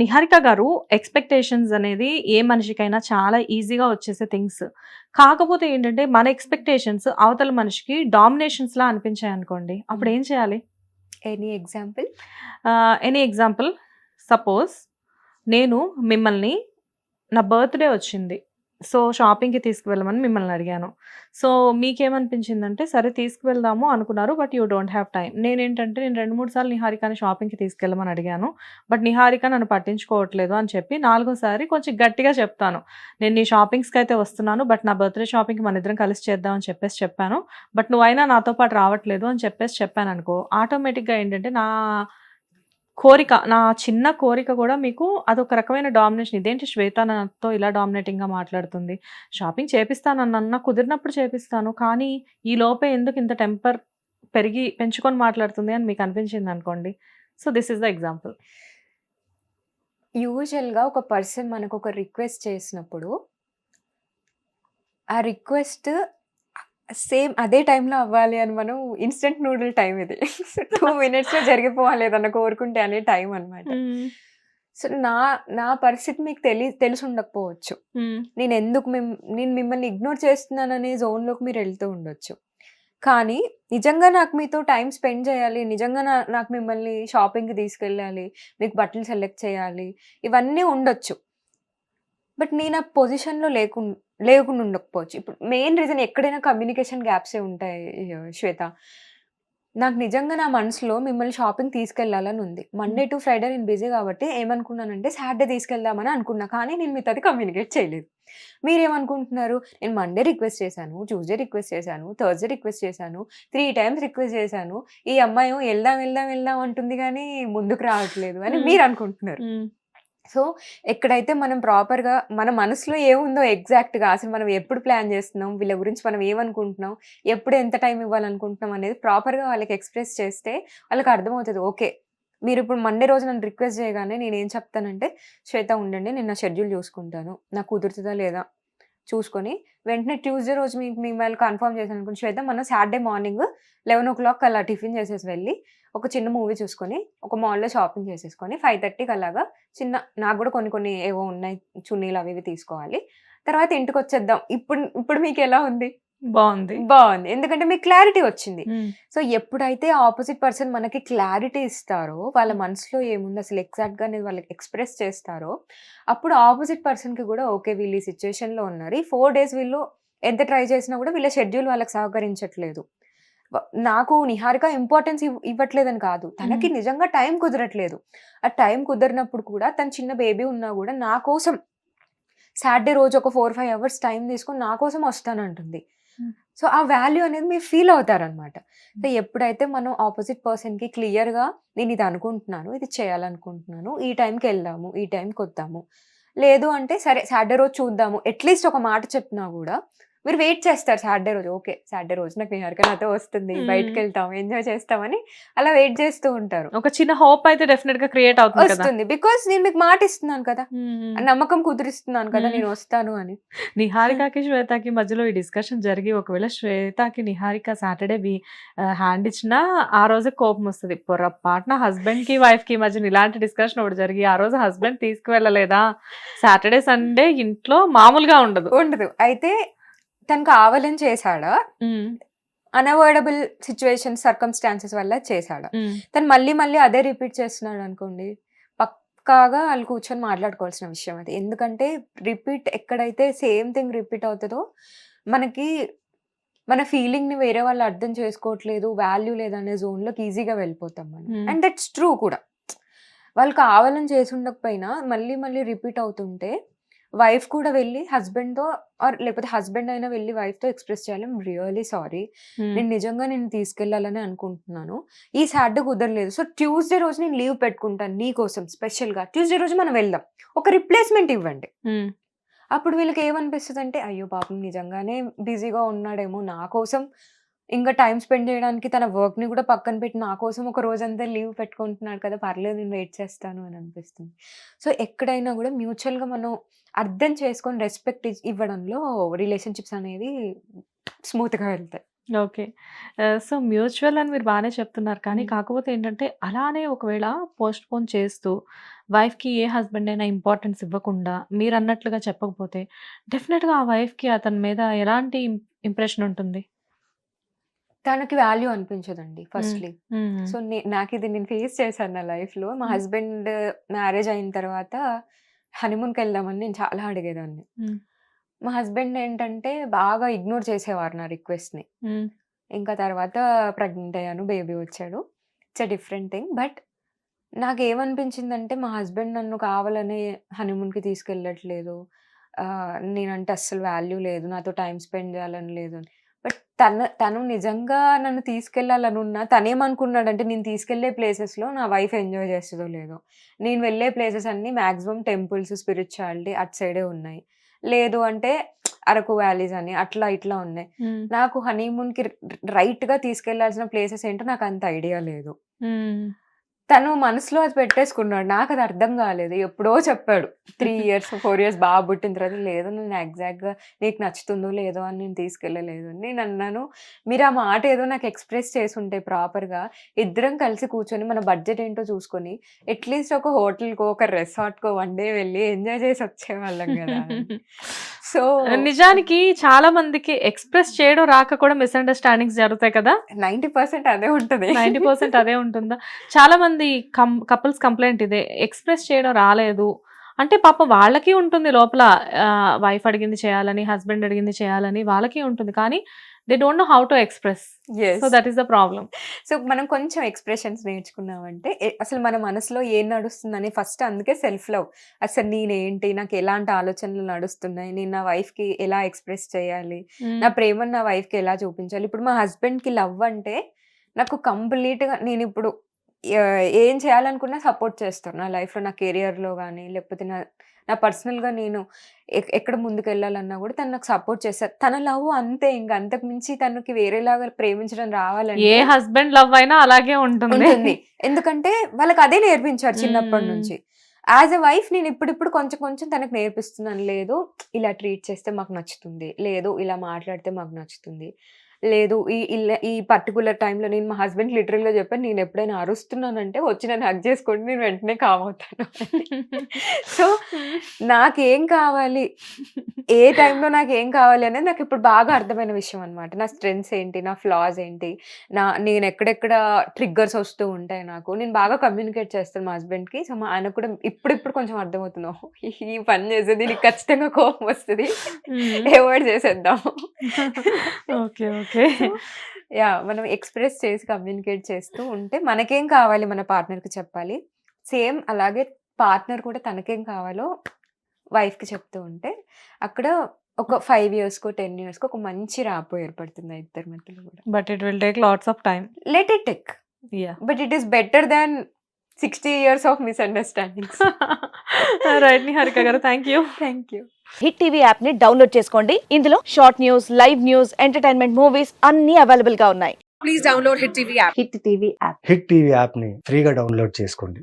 నిహారిక గారు ఎక్స్‌పెక్టేషన్స్ అనేది ఏ మనిషికైనా చాలా ఈజీగా వచ్చేసే థింగ్స్. కాకపోతే ఏంటంటే మన ఎక్స్‌పెక్టేషన్స్ అవతల మనిషికి డామినేషన్స్‌లా అనిపించాయనుకోండి. హ్మ్. అప్పుడేం చేయాలి? Any example? Any example suppose నేను మిమ్మల్ని నా బర్త్‌డే వచ్చింది. సో, షాపింగ్‌కి తీసుకువెళ్ళమని మిమ్మల్ని అడిగాను. సో, మీకేమనిపించిందంటే సరే తీసుకువెళ్దాము అనుకున్నారు. But you don't have time. నేనేంటంటే నేను 2, 3 సార్లు నిహారికని షాపింగ్‌కి తీసుకెళ్ళమని అడిగాను. బట్ నిహారిక నన్ను పట్టించుకోవట్లేదు అని చెప్పి నాలుగోసారి కొంచెం గట్టిగా చెప్తాను. నేను నీ షాపింగ్స్కి అయితే వస్తున్నాను. బట్ నా బర్త్‌డే షాపింగ్‌కి మనిద్దరం కలిసి చేద్దామని చెప్పేసి చెప్పాను. బట్ నువ్వైనా నాతో పాటు రావట్లేదు అని చెప్పేసి చెప్పాననుకో, ఆటోమేటిక్‌గా ఏంటంటే నా కోరిక, నా చిన్న కోరిక కూడా మీకు అదొక రకమైన డామినేషన్. ఇదేంటి శ్వేత నాతో ఇలా డామినేటింగ్‌గా మాట్లాడుతుంది. షాపింగ్ చేపిస్తానన్నా కుదిరినప్పుడు చేపిస్తాను. కానీ ఈ లోపే ఎందుకు ఇంత టెంపర్ పెరిగి పెంచుకొని మాట్లాడుతుంది అని మీకు అనిపించింది అనుకోండి so, this is the example. యూజువల్‌గా ఒక పర్సన్ మనకు ఒక రిక్వెస్ట్ చేసినప్పుడు ఆ రిక్వెస్ట్ సేమ్ అదే టైంలో అవ్వాలి అని మనం ఇన్‌స్టంట్ నూడిల్ టైమ్ ఇది. 2 మినిట్స్‌లో జరిగిపోవాలి ఏదన్నా కోరుకుంటే అనే టైం అనమాట. సో, నా నా పరిస్థితి మీకు తెలి తెలిసుండకపోవచ్చు. హ్మ్. నేనెందుకు మిమ్ నేను మిమ్మల్ని ఇగ్నోర్ చేస్తున్నాననే జోన్‌లోకి మీరెళ్తూ ఉండొచ్చు. కానీ నిజంగా నాకు మీతో టైమ్ స్పెండ్ చేయాలి. నిజంగా నా నాకు మిమ్మల్ని షాపింగ్‌కి తీసుకెళ్ళాలి. మీకు బట్టలు సెలెక్ట్ చేయాలి. ఇవన్నీ ఉండొచ్చు. బట్ నేను ఆ పొజిషన్‌లో లేకుం లేకుండా ఉండకపోవచ్చు. ఇప్పుడు మెయిన్ రీజన్ ఎక్కడైనా కమ్యూనికేషన్ గ్యాప్సే ఉంటాయి శ్వేత. నాకు నిజంగా నా మనసులో మిమ్మల్ని షాపింగ్ తీసుకెళ్ళాలని ఉంది. మండే టు ఫ్రైడే నేను బిజీ కాబట్టి ఏమనుకున్నానంటే సాటర్డే తీసుకెళ్దామని అనుకున్నా. కానీ నేను మీతో అది కమ్యూనికేట్ చేయలేదు. మీరేమనుకుంటున్నారు? నేను మండే రిక్వెస్ట్ చేశాను. ట్యూస్‌డే రిక్వెస్ట్ చేశాను. థర్స్‌డే రిక్వెస్ట్ చేశాను. 3 టైమ్స్ రిక్వెస్ట్ చేశాను. ఈ అమ్మాయేమో ఎళ్దాం, ఎళ్దాం, ఎళ్దాం అంటుంది గానీ ముందుకు రావట్లేదు అని హ్మ్. మీరనుకుంటున్నారు. సో, ఎక్కడైతే మనం ప్రాపర్‌గా మన మనసులో ఏముందో ఎగ్జాక్ట్‌గా అసలు మనం ఎప్పుడు ప్లాన్ చేస్తున్నాం, వీళ్ళ గురించి మనం ఏమనుకుంటున్నాం, ఎప్పుడు ఎంత టైం ఇవ్వాలనుకుంటున్నాం అనేది ప్రాపర్‌గా వాళ్ళకి ఎక్స్‌ప్రెస్ చేస్తే వాళ్ళకి అర్థమవుతుంది ఓకే. మీరు ఇప్పుడు మండే రోజు నన్ను రిక్వెస్ట్ చేయగానే నేను ఏం చెప్తానంటే, శ్వేత ఉండండి నేను నా షెడ్యూల్ చూసుకుంటాను. నాకు కుదురుతుందా లేదా చూసుకొని వెంటనే ట్యూస్‌డే రోజు మీకు మిమ్మల్ని కన్ఫర్మ్ చేశాననుకోండి శ్వేత మనం సాటర్డే మార్నింగ్ 11:00 అలా టిఫిన్ చేసేసి వెళ్ళి, ఒక చిన్న మూవీ చూసుకొని, ఒక మాల్‌లో షాపింగ్ చేసేసుకొని 5:30కి అలాగా చిన్న నాకు కూడా కొన్ని కొన్ని ఏవో ఉన్నాయి చున్నీలు అవి ఇవి తీసుకోవాలి. తర్వాత ఇంటికి వచ్చేద్దాం ఇప్పుడు ఇప్పుడు మీకు ఎలా ఉంది? బావుంది. బావుంది. ఎందుకంటే మీకు క్లారిటీ వచ్చింది. సో, ఎప్పుడైతే ఆపోజిట్ పర్సన్ మనకి క్లారిటీ ఇస్తారో, వాళ్ళ మనసులో ఏముంది అసలు ఎగ్జాక్ట్‌గా అనేది వాళ్ళకి ఎక్స్‌ప్రెస్ చేస్తారో, అప్పుడు ఆపోజిట్ పర్సన్‌కి కూడా ఓకే. వీళ్ళు ఈ సిట్యుయేషన్‌లో ఉన్నారు. ఈ 4 డేస్ వీళ్ళు ఎంత ట్రై చేసినా కూడా వీళ్ళ షెడ్యూల్ వాళ్ళకి సహకరించట్లేదు. నాకు నిహారిక ఇంపార్టెన్స్ ఇవ్ ఇవ్వట్లేదని కాదు. తనకి. నిజంగా టైం కుదరట్లేదు. ఆ టైం కుదరనప్పుడు కూడా తను చిన్న బేబీ ఉన్నా కూడా నా కోసం సాటర్డే రోజు ఒక 4, 5 అవర్స్ టైం తీసుకొని నా కోసం వస్తానంటుంది. సో, ఆ వాల్యూ అనేది మీరు ఫీల్ అవుతారనమాట. సో, హ్మ్. ఎప్పుడైతే మనం ఆపోజిట్ పర్సన్‌కి క్లియర్‌గా నేను ఇది అనుకుంటున్నాను. ఇది చేయాలనుకుంటున్నాను. ఈ టైంకెళ్దాము. ఈ టైంకొద్దాము. లేదు అంటే సరే సాటర్డే రోజు చూద్దాము. అట్‌లీస్ట్ ఒక మాట చెప్పినా కూడా మీరు వెయిట్ చేస్తారు సాటర్డే రోజు. ఓకే. సాటర్డే రోజు నాకు నిహారిక నాతో వస్తుంది. హ్మ్. బయటికెళ్తాం. ఎంజాయ్ చేస్తామని అలా వెయిట్ చేస్తూ ఉంటారు. ఒక చిన్న హోప్ అయితే డెఫినిట్‌గా క్రియేట్ అవుతుంది! వస్తుంది. బికాజ్ నేను మీకు మాట ఇస్తున్నాను కదా! హ్మ్. నమ్మకం కుదిరిస్తున్నాను కదా! హ్మ్. నేను వస్తాను అని. నిహారికకి, శ్వేతకి మధ్యలో ఈ డిస్కషన్ జరిగి ఒకవేళ శ్వేతకి నిహారిక సాటర్‌డే హ్యాండ్ ఇచ్చినా ఆ రోజే కోపమొస్తది. పొరపాటున హస్బెండ్‌కి, వైఫ్‌కి మధ్యన ఇలాంటి డిస్కషన్ ఒకటి జరిగి ఆ రోజు హస్బెండ్ తీసుకువెళ్ళలేదా? సాటర్‌డే, సండే ఇంట్లో మామూలుగా ఉండదు. ఉండదు. అయితే తను కావాలని చేశాడా? హ్మ్. అన్‌అవాయిడబుల్ సిట్యుయేషన్స్, సర్కమ్‌స్టాన్సెస్ వల్ల చేశాడా? తను మళ్ళీ మళ్ళీ అదే రిపీట్ చేస్తున్నాడనుకోండి, పక్కాగా ఆళ్ళు కూర్చొని మాట్లాడుకోవాల్సిన విషయం అది. ఎందుకంటే రిపీట్ ఎక్కడైతే సేమ్ థింగ్ రిపీట్ అవుతదో మనకి మన ఫీలింగ్‌ని వేరే వాళ్ళు అర్థం చేసుకోవట్లేదు, వాల్యూ లేదనే జోన్‌లోకి ఈజీగా వెళ్ళిపోతాం మనం. అండ్ దట్స్ ట్రూ కూడా. వాళ్ళు కావాలని చేసుండకపోయినా మళ్ళీ మళ్ళీ రిపీట్ అవుతుంటే వైఫ్ కూడా వెళ్ళి హస్బెండ్‌తో ఆర్ లేకపోతే హస్బెండ్ అయినా వెళ్ళి వైఫ్‌తో ఎక్స్‌ప్రెస్ చేయాలి. Really sorry. హ్మ్. నేను నిజంగా నిన్ను తీసుకెళ్ళాలని అనుకుంటున్నాను. ఈ సాటర్డే కుదరలేదు. సో, ట్యూస్‌డే రోజు నేను లీవ్ పెట్టుకుంటాను నీకోసం స్పెషల్‌గా. ట్యూస్‌డే రోజు మనం వెళ్దాం. ఒక రిప్లేస్‌మెంట్ ఇవ్వండి. హ్మ్. అప్పుడు వీళ్ళకి ఏమనిపిస్తదంటే, అయ్యో! పాపం నిజంగానే బిజీగా ఉన్నాడేమో నా కోసం ఇంకా టైమ్ స్పెండ్ చేయడానికి తన వర్క్‌ని కూడా పక్కన పెట్టి నా కోసం ఒక రోజంతా లీవ్ పెట్టుకుంటున్నాడు కదా! పర్లేదు నేను వెయిట్ చేస్తాను అని అనిపిస్తుంది. సో, ఎక్కడైనా కూడా మ్యూచువల్‌గా మనం అర్థం చేసుకొని రెస్పెక్ట్ ఇవ్వడంలో రిలేషన్‌షిప్స్ అనేవి స్మూత్‌గా వెళ్తాయి. ఓకే. సో, మ్యూచువల్ అని మీరు బానే చెప్తున్నారు. కానీ. కాకపోతే ఏంటంటే, అలానే ఒకవేళ పోస్ట్‌పోన్ చేస్తూ వైఫ్‌కి ఏ హస్బెండ్ అయినా ఇంపార్టెన్స్ ఇవ్వకుండా మీరన్నట్లుగా చెప్పకపోతే డెఫినిట్‌గా ఆ వైఫ్‌కి అతని మీద ఎలాంటి ఇంప్రెషన్ ఉంటుంది? తనకి వాల్యూ అనిపించదండి. ఫస్ట్‌లీ. సో, నే నాకిది నేను ఫేస్ చేశాను నా లైఫ్‌లో. మా. హస్బెండ్ మ్యారేజ్ అయిన తర్వాత హనీమూన్‌కెళ్దామని నేను చాలా అడిగేదాన్ని. మా హస్బెండ్ ఏంటంటే బాగా ఇగ్నోర్ చేసేవారు నా రిక్వెస్ట్‌ని. ఇంకా తర్వాత ప్రెగ్నెంట్ అయ్యాను. బేబీ వచ్చాడు. It's a different thing. But నాకేమనిపించిందంటే మా హస్బెండ్ నన్ను కావాలని హనీమూన్‌కి తీసుకెళ్ళట్లేదు. నేనంటే అస్సలు వాల్యూ లేదు. నాతో టైమ్ స్పెండ్ చేయాలని లేదు అని. బట్ తను తను నిజంగా నన్ను తీసుకెళ్ళాలనున్నా తనేమనుకున్నాడంటే నేను తీసుకెళ్ళే ప్లేసెస్‌లో నా వైఫ్ ఎంజాయ్ చేస్తదో లేదో. నేను వెళ్ళే ప్లేసెస్ అన్నీ మాక్సిమం టెంపుల్స్, స్పిరిచువాలిటీ అటు సైడే ఉన్నాయి. లేదు అంటే అరకు వ్యాలీస్ అని అట్లా ఇట్లా ఉన్నాయి. నాకు హనీమూన్‌కి రైట్‌గా తీసుకెళ్ళాల్సిన ప్లేసెస్ ఏంటో నాకంత ఐడియా లేదు. తను మనసులో అది పెట్టేసుకున్నాడు. నాకది అర్థం కాలేదు. ఎప్పుడో చెప్పాడు. 3 ఇయర్స్, 4 ఇయర్స్ బాబు పుట్టిన తర్వాత లేదు నేను ఎగ్జాక్ట్‌గా నీకు నచ్చుతుందో లేదో అని నేను తీసుకెళ్ళలేదు. నేనన్నాను మీరు ఆ మాట ఏదో నాకు ఎక్స్‌ప్రెస్ చేసుంటే ప్రాపర్‌గా ఇద్దరం కలిసి కూర్చొని మన బడ్జెట్ ఏంటో చూసుకొని అట్‌లీస్ట్ ఒక హోటల్‌కో, ఒక రిసార్ట్‌కో వన్ డే వెళ్ళి ఎంజాయ్ చేసి వచ్చేవాళ్ళం గదా! సో నిజానికి చాలా మందికి ఎక్స్‌ప్రెస్ చేయడం రాక కూడా మిస్‌అండర్‌స్టాండింగ్స్ జరుగుతాయి కదా! 90% అదే ఉంటది. 90% అదే ఉంటుందా? చాలా మంది కం కపుల్స్ కంప్లెయింట్ ఇదే. ఎక్స్‌ప్రెస్ చేయడం రాలేదు. అంటే పాపం వాళ్ళకి ఉంటుంది లోపల వైఫ్ అడిగింది చేయాలని, హస్బెండ్ అడిగింది చేయాలని వాళ్ళకి ఉంటుంది. కానీ they don't know how to express. So. That is the problem. So, మనం కొంచెం ఎక్స్‌ప్రెషన్స్ నేర్చుకున్నామంటే అసలు మన మనసులో ఏం నడుస్తుందని ఫస్ట్ అందుకే సెల్ఫ్ లవ్. అసలు నేనేంటి? నాకు ఎలాంటి ఆలోచనలు నడుస్తున్నాయి? నేను నా వైఫ్‌కి ఎలా ఎక్స్‌ప్రెస్ చేయాలి? నా హ్మ్. ప్రేమను నా వైఫ్‌కి ఎలా చూపించాలి? ఇప్పుడు మా హస్బెండ్‌కి లవ్ అంటే నాకు కంప్లీట్‌గా నేనిప్పుడు ఆహ్, ఏం చేయాలనుకున్నా సపోర్ట్ చేస్తారు. నా లైఫ్‌లో నా కెరియర్‌లో గాని, లేకపోతే నా నా పర్సనల్‌గా నేను ఎక్ ఎక్కడ ముందుకెళ్ళాలన్నా కూడా తను నాకు సపోర్ట్ చేస్తారు. తన లవ్ అంతే ఇంక అంతకు మించి తనకి వేరేలాగా ప్రేమించడం ఏ రావాలంటే హస్బెండ్ లవ్ అయినా అలాగే ఉంటుంది. ఎందుకంటే వాళ్ళకి అదే నేర్పించారు చిన్నప్పటి. నుంచి. యాస్ ఎ వైఫ్ నేను ఇప్పుడిప్పుడు కొంచెం కొంచెం తనకు నేర్పిస్తున్నాను. లేదు ఇలా ట్రీట్ చేస్తే మాకు నచ్చుతుంది. లేదు ఇలా మాట్లాడితే మాకు నచ్చుతుంది. లేదు ఈ ఇల్ ఈ పర్టిక్యులర్ టైమ్‌లో నేను మా హస్బెండ్‌కి లిటరల్‌గా చెప్పాను. నేను ఎప్పుడైనా అరుస్తున్నానంటే వచ్చి నన్ను హగ్ చేసుకోండి. నేను వెంటనే కామ్ అవుతాను అని. సో, నాకేం కావాలి? ఏ టైమ్‌లో నాకేం కావాలి అనేది నాకు ఇప్పుడు బాగా అర్థమైన విషయం అన్నమాట. నా స్ట్రెంగ్త్స్ ఏంటి? నా ఫ్లాస్ ఏంటి? నా నేను ఎక్కడెక్కడ ట్రిగ్గర్స్ వస్తూ ఉంటాయి నాకు. నేను బాగా కమ్యూనికేట్ చేస్తాను మా హస్బెండ్‌కి. సో, మా ఆయనకు కూడా ఇప్పుడిప్పుడు కొంచెం అర్థమవుతుంది. ఓహో! ఈ పని చేస్తే దీనికి ఖచ్చితంగా కోపం వస్తది. హ్మ్. అవాయిడ్ చేసేద్దాం. ఓకే. ఓకే. యాహ్! మనం ఎక్స్‌ప్రెస్ చేసి కమ్యూనికేట్ చేస్తూ ఉంటే మనకేం కావాలి మన పార్ట్నర్‌కి చెప్పాలి. సేమ్ అలాగే పార్ట్నర్ కూడా తనకేం కావాలో వైఫ్‌కి చెప్తూ ఉంటే అక్కడ ఒక 5 ఇయర్స్‌కో, 10 ఇయర్స్‌కో ఒక మంచి ర్యాపో ఏర్పడుతుంది ఆ ఇద్దరి మధ్యలో కూడా. But it will take lots of time. Let it take. But it is better than 60 years of misunderstandings. Right Niharika గారు. Thank you. Thank you. Hit TV యాప్ని డౌన్లోడ్ చేసుకోండి ఇందులో short news live news entertainment movies అన్ని అవైలబుల్గా ఉన్నాయి hit TV app hit TV యాప్ని ఫ్రీగా download చేసుకోండి